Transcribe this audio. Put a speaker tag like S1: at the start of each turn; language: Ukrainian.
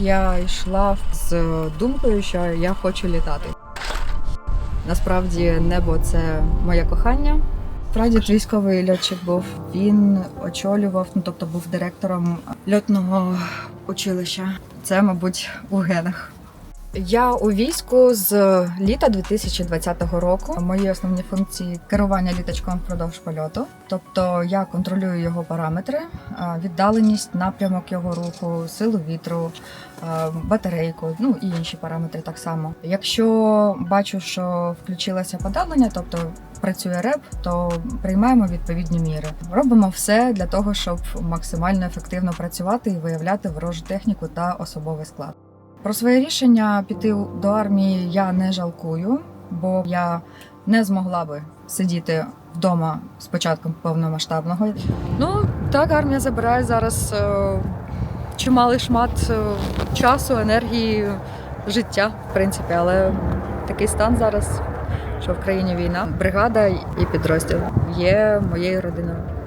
S1: я йшла з думкою, що я хочу літати. Насправді небо це моє кохання. Прадід військовий льотчик був. Він очолював, ну тобто був директором льотного училища. Це, мабуть, у генах. Я у війську з літа 2020 року. Мої основні функції керування літачком впродовж польоту. Тобто я контролюю його параметри, віддаленість, напрямок його руху, силу вітру, батарейку, ну і інші параметри так само. Якщо бачу, що включилося подавлення, тобто працює реп, то приймаємо відповідні міри. Робимо все для того, щоб максимально ефективно працювати і виявляти ворожу техніку та особовий склад. Про своє рішення піти до армії я не жалкую, бо я не змогла би сидіти вдома з початком повномасштабного. Ну так, армія забирає зараз е, чималий шмат е, часу, енергії, життя, в принципі, але такий стан зараз, що в країні війна. Бригада і підрозділ є моєю родиною.